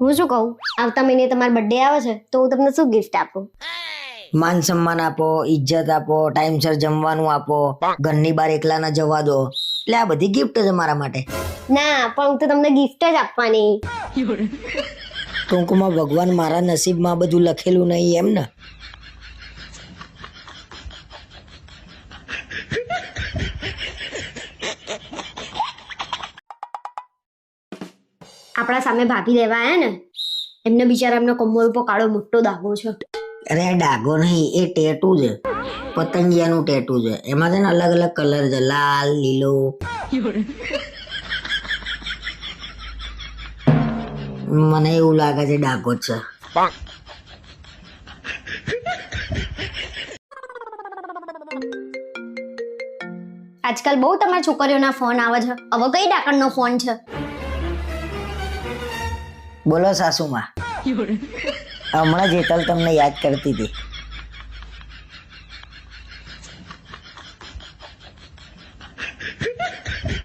હું શું કહું? આવતા મહિને તમારો બર્થડે આવે છે તો હું તમને શું ગિફ્ટ આપું? માન સન્માન આપો ઇજ્જત આપો ટાઈમસર જમવાનું આપો ઘરની બહાર એકલા ના જવા દો. એટલે આ બધી ગિફ્ટ છે મારા માટે. ના પણ હું તો તમને ગિફ્ટ જ આપવાની. ટૂંકમાં ભગવાન મારા નસીબમાં બધું લખેલું નહીં એમ ને? આપણા સામે ભાભી આયા ને એમને બિચારા એમના કમર ઉપર કાળો મોટો દાગો છે. અરે ડાઘો નહીં એ ટેટુ છે પતંગિયાનું ટેટુ છે. એમાં છે ને અલગ અલગ કલર છે લાલ લીલો. મને એવું લાગે છે ડાઘો જ છે. આજકાલ બહુ તમારા છોકરીઓના ફોન આવે છે. હવે કઈ ડાકણનો ફોન છે? બોલો સાસુમાં. હમણાં જેતલ તમને યાદ કરતી હતી.